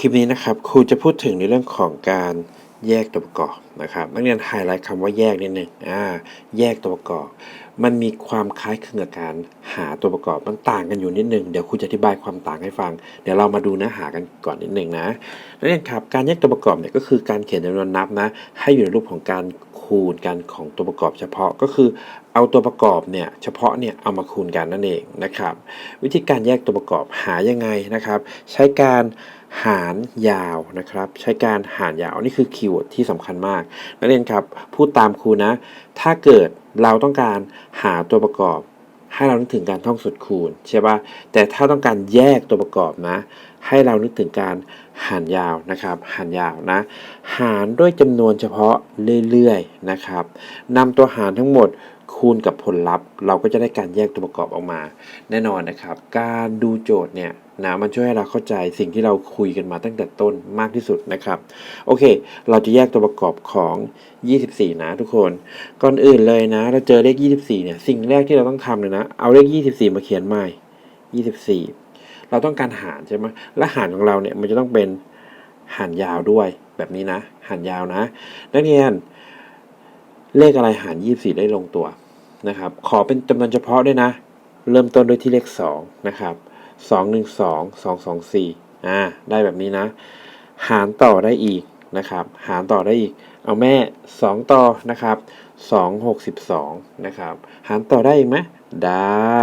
คลิปนี้นะครับครูจะพูดถึงในเรื่องของการแยกตัวประกอบนะครับนักเรียนไฮไลท์คำว่าแยกนิดนึงอ่าแยกตัวประกอบ มันมีความคล้ายคลึงกับการหาตัวประกอบมันต่างกันอยู่นิดนึงเดี๋ยวครูจะอธิบายความต่างให้ฟัง เดี๋ยวเรามาดูเนื้อหากันก่อนนิดนึงนะนักเรียนครับการแยกตัวประกอบเนี่ยก็คือการเขียนจำนวนนับนะให้อยู่ในรูปของการคูณกันของตัวประกอบเฉพาะก็คือเอาตัวประกอบเนี่ยเฉพาะเนี่ยเอามาคูณกันนั่นเองนะครับ วิธีการแยกตัวประกอบหายังไงนะครับ ใช้การ หารยาวนะครับ ใช้การหารยาวนี่คือคีย์เวิร์ดที่สำคัญมาก นักเรียนครับ พูดตามครูนะ ถ้าเกิดเราต้องการหาตัวประกอบ ให้เรานึกถึงการท่องสูตรคูณใช่ปะแต่ถ้าต้องการแยกตัวประกอบนะ ให้เรานึกถึงการหารยาวนะครับ หารยาวนะ หารด้วยจำนวนเฉพาะเรื่อยๆนะครับนำตัวหารทั้งหมด คูณกับผลลัพธ์ เราก็จะได้การแยกตัวประกอบออกมา แน่นอนนะครับ การดูโจทย์เนี่ยนะมันช่วยให้เราเข้าใจสิ่งที่เราคุยกันมาตั้งแต่ต้นมากที่สุดนะครับ โอเค เราจะแยกตัวประกอบของ 24 นะทุกคน ก่อนอื่นเลยนะ เราเจอเลข 24 เนี่ย สิ่งแรกที่เราต้องทำเลยนะ เอาเลข 24 มาเขียนใหม่ 24 เราต้องการหารใช่ไหมและหารของเราเนี่ยมันจะต้องเป็นหารยาวด้วยแบบนี้นะ หารยาวนะ นักเรียน เลขอะไรหาร 24 ได้ลงตัวนะครับ ขอเป็นจำนวนเฉพาะด้วยนะ เริ่มต้นด้วยที่เลข 2 นะครับ 2 1 2 2 2 4อ่าได้แบบนี้นะ หารต่อได้อีกนะครับ หารต่อได้อีก เอาแม่ 2 ต่อนะครับ 2 62 นะครับ หารต่อได้อีกไหมได้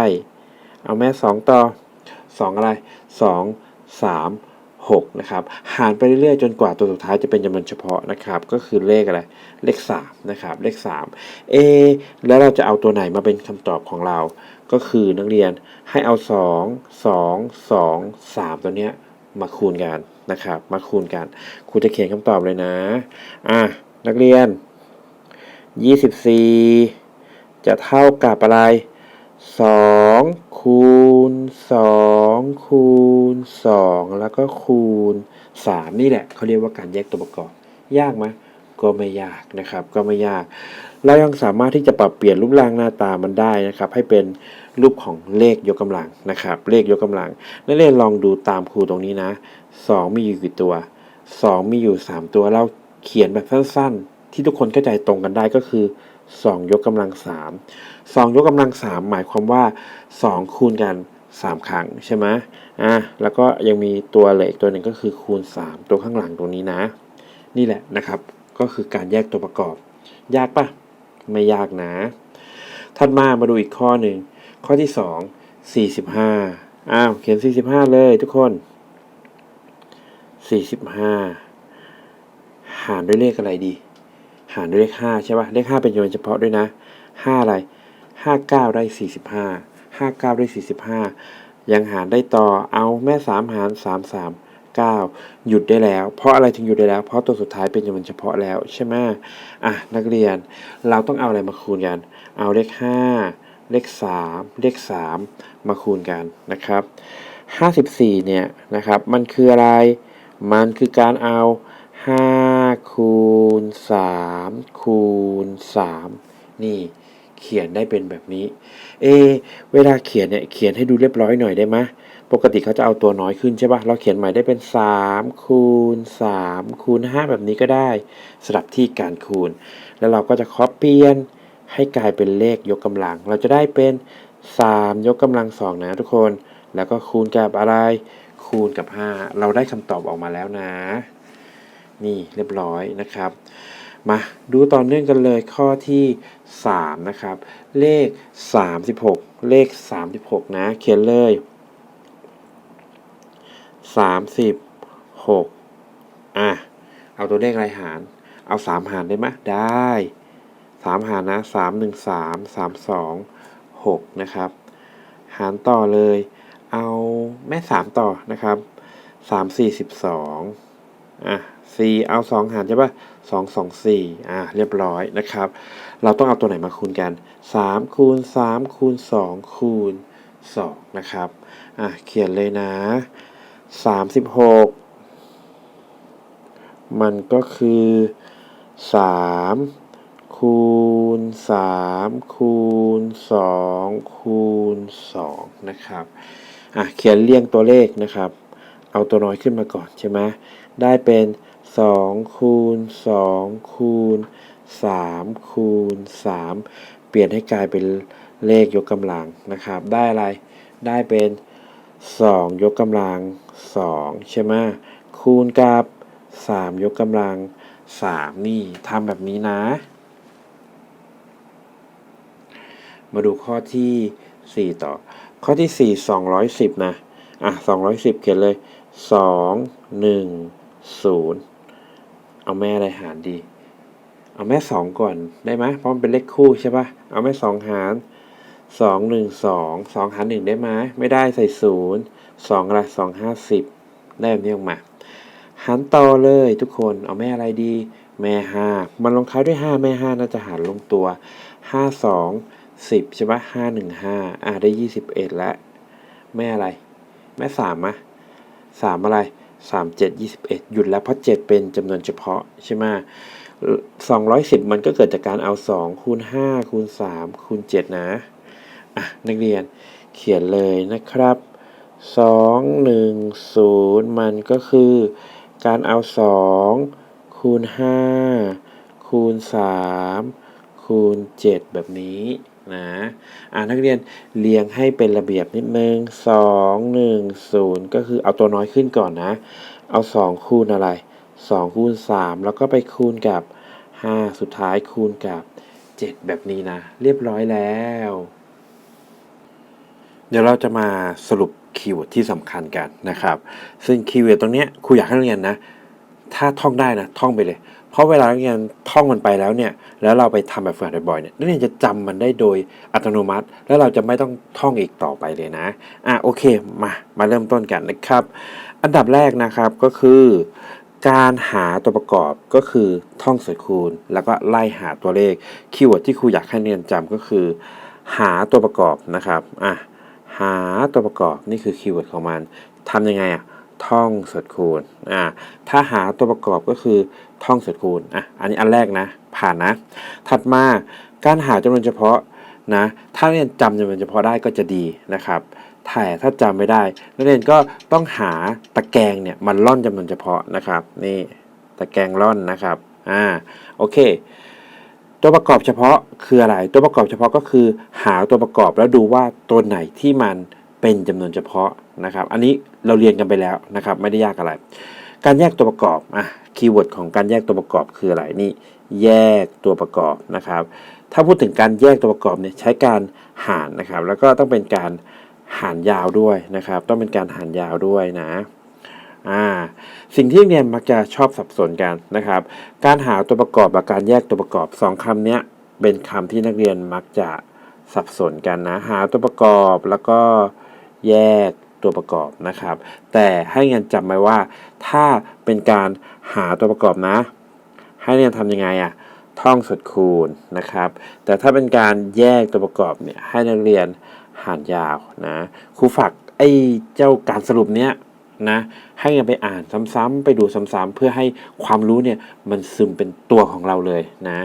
เอาแม่ 2 ต่อ 2 อะไร 2 3 6นะครับหารไปเรื่อยๆจนกว่าตัวสุดท้ายจะเป็นจำนวนเฉพาะนะครับ ก็คือเลขอะไรเลข3นะครับเลข3เอแล้วเราจะเอาตัวไหนมาเป็นคำตอบของเรา ก็คือนักเรียนให้เอา 2 2 2 3 ตัวเนี้ยมาคูณกันนะครับ มาคูณกันครูจะเขียนคำตอบเลยนะอะนักเรียน 24 จะเท่ากับอะไร 2คูณ2คูณ2แล้วก็คูณ3นี่แหละเขาเรียกว่าการแยกตัวประกอบ ยากไหมก็ไม่ยากนะครับ ก็ไม่ยาก เรายังสามารถที่จะปรับเปลี่ยนรูปร่างหน้าตามันได้นะครับ ให้เป็นรูปของเลขยกกำลังนะครับ เลขยกกำลังนักเรียนลองดูตามครูตรงนี้นะ 2 มีอยู่กี่ตัว 2 มีอยู่ 3 ตัวเราเขียนแบบสั้นๆ ที่ทุกคนเข้าใจตรงกันได้ก็คือ 2 ยกกำลัง 3 2 ยกกำลัง 3 หมายความว่า 2 คูณกัน 3 ครั้งใช่ไหมอะแล้วก็ยังมีตัวเหลืออีกตัวหนึ่งก็คือคูณ 3 ตัวข้างหลังตรงนี้นะ นี่แหละนะครับ ก็คือการแยกตัวประกอบ ยากปะไม่ยากนะถัดมามาดูอีกข้อหนึ่งข้อที่ 2 45อ้าวเขียน 45 เลยทุกคน 45 หารด้วยเลขอะไรดี หารด้วยเลข 5 ใช่ปะเลข 5 เป็นจำนวนเฉพาะด้วยนะ 5 อะไร 59 ได้ 45 59 ได้ 45 ยังหารได้ต่อเอาแม่ 3 หาร 3 3 9 หยุดได้แล้ว เพราะอะไรถึงหยุดได้แล้ว เพราะตัวสุดท้ายเป็นจำนวนเฉพาะแล้วใช่ไหมอะนักเรียนเราต้องเอาอะไรมาคูณกัน เอาเลข 5 เลข 3 เลข 3 มาคูณกันนะครับ 54 เนี่ยนะครับ มันคืออะไร มันคือการเอา 5 คูณ 3 คูณ 3 นี่ เขียนได้เป็นแบบนี้ เอ เวลาเขียนเนี่ยเขียนให้ดูเรียบร้อยหน่อยได้ไหมปกติเขาจะเอาตัวน้อยขึ้นใช่ปะเราเขียนใหม่ได้เป็น3คูณ3คูณ5แบบนี้ก็ได้สลับที่การคูณ แล้วเราก็จะคอปเปลี่ยนให้กลายเป็นเลขยกกำลัง เราจะได้เป็น 3 ยกกำลังสองนะทุกคน แล้วก็คูณกับอะไร คูณกับ 5 เราได้คำตอบออกมาแล้วนะ นี่เรียบร้อยนะครับ มาดูต่อเนื่องกันเลยข้อที่ 3 นะครับ เลข 36 เลข 36 นะ เขียนเลย 36 อะ เอาตัวเลขอะไรหาร เอา 3 หารได้ไหมได้ 3 หารนะ 3 1 3 3 2 6 นะครับ หารต่อเลย เอาแม่ 3 ต่อนะครับ 3 4 12 อะ 4เอา 2 หารใช่ปะ2 2 4อะเรียบร้อยนะครับ เราต้องเอาตัวไหนมาคูณกัน 3 คูณ 3 คูณ 2 คูณ 2 นะครับอะเขียนเลยนะ 36 มันก็คือ 3 คูณ 3 คูณ 2 คูณ 2 นะครับอะเขียนเรียงตัวเลขนะครับ เอาตัวน้อยขึ้นมาก่อนใช่ไหมได้เป็น 2คูณ2คูณ3คูณ3เปลี่ยนให้กลายเป็นเลขยกกำลังนะครับ ได้อะไร ได้เป็น2ยกกำลัง2ใช่ไหมคูณกับ3ยกกำลัง3นี่ทำแบบนี้นะ มาดูข้อที่4ต่อ ข้อที่4 210นะ อะ210เขียนเลย2 1 0 เอาแม่อะไรหารดี เอาแม่2ก่อนได้ไหมเพราะมันเป็นเลขคู่ใช่ปะเอาแม่2หาร2 1 2 2หาร1ได้ไหมไม่ได้ใส่0 2องละไร2 5 0ได้แบบนี้ออกมาหารต่อเลยทุกคนเอาแม่อะไรดี แม่5มันลงท้ายด้วย5แม่5น่าจะหารลงตัว5 2 10ใช่ปะ5 1 5อะได้21แล้วแม่อะไร แม่3อะ3อะไร 3 7 21 หยุดแล้วเพราะ 7 เป็นจำนวนเฉพาะใช่ไหม210 มันก็เกิดจากการเอา 2 คูณ 5 คูณ 3 คูณ 7 นะอะนักเรียนเขียนเลยนะครับ 2 1 0 มันก็คือการเอา 2 คูณ 5 คูณ 3 คูณ 7 แบบนี้ นะอ่านักเรียนเรียงให้เป็นระเบียบนิดนึง2 1 0ก็คือเอาตัวน้อยขึ้นก่อนนะ เอา2คูณอะไร2คูณ3แล้วก็ไปคูณกับ5สุดท้ายคูณกับ7แบบนี้นะ เรียบร้อยแล้ว เดี๋ยวเราจะมาสรุปคีย์เวิร์ดที่สำคัญกันนะครับ ซึ่งคีย์เวิร์ดตรงนี้ครูอยากให้นักเรียนนะ ถ้าท่องได้นะ ท่องไปเลย เพราะเวลานักเรียนท่องมันไปแล้วเนี่ย แล้วเราไปทำแบบฝึกหัดบ่อยๆเนี่ยนักเรียนจะจำมันได้โดยอัตโนมัติ แล้วเราจะไม่ต้องท่องอีกต่อไปเลยนะ อะโอเคมามาเริ่มต้นกันนะครับ อันดับแรกนะครับก็คือการหาตัวประกอบก็คือท่องสูตรคูณ แล้วก็ไล่หาตัวเลขคีย์เวิร์ดที่ครูอยากให้เรียนจำก็คือ หาตัวประกอบนะครับอะหาตัวประกอบนี่คือคีย์เวิร์ดของมันทำยังไงอะ ท่องสูตรคูณอ่าถ้าหาตัวประกอบก็คือท่องสูตรคูณอะอันนี้อันแรกนะ ผ่านนะ ถัดมาการหาจำนวนเฉพาะนะถ้าเรียนจำจำนวนเฉพาะได้ก็จะดีนะครับแต่ถ้าจำไม่ได้นักเรียนก็ต้องหาตะแกรงเนี่ยมันล่อนจำนวนเฉพาะนะครับนี่ตะแกรงล่อนนะครับอ่าโอเค ตัวประกอบเฉพาะคืออะไร ตัวประกอบเฉพาะก็คือ หาตัวประกอบแล้วดูว่าตัวไหนที่มัน เป็นจำนวนเฉพาะนะครับ อันนี้เราเรียนกันไปแล้วนะครับ ไม่ได้ยากอะไร การแยกตัวประกอบอะคีย์เวิร์ดของการแยกตัวประกอบคืออะไรนี่ แยกตัวประกอบนะครับ ถ้าพูดถึงการแยกตัวประกอบเนี่ยใช้การหารนะครับ แล้วก็ต้องเป็นการหารยาวด้วยนะครับ ต้องเป็นการหารยาวด้วยนะอ่าสิ่งที่เรียนมักจะชอบสับสนกันนะครับ การหาตัวประกอบกับการแยกตัวประกอบสองคำนี้เป็นคำที่นักเรียนมักจะสับสนกันนะ หาตัวประกอบแล้วก็ แยกตัวประกอบนะครับ แต่ให้เรียนจำไว้ว่า ถ้าเป็นการหาตัวประกอบนะ ให้เรียนทำยังไงอะท่องสุดคูณนะครับ แต่ถ้าเป็นการแยกตัวประกอบเนี่ยให้นักเรียนหารยาวนะครูฝากไอ้เจ้าการสรุปเนี้ยนะให้กันไปอ่านซ้ำๆไปดูซ้ำๆเพื่อให้ความรู้เนี่ยมันซึมเป็นตัวของเราเลยนะ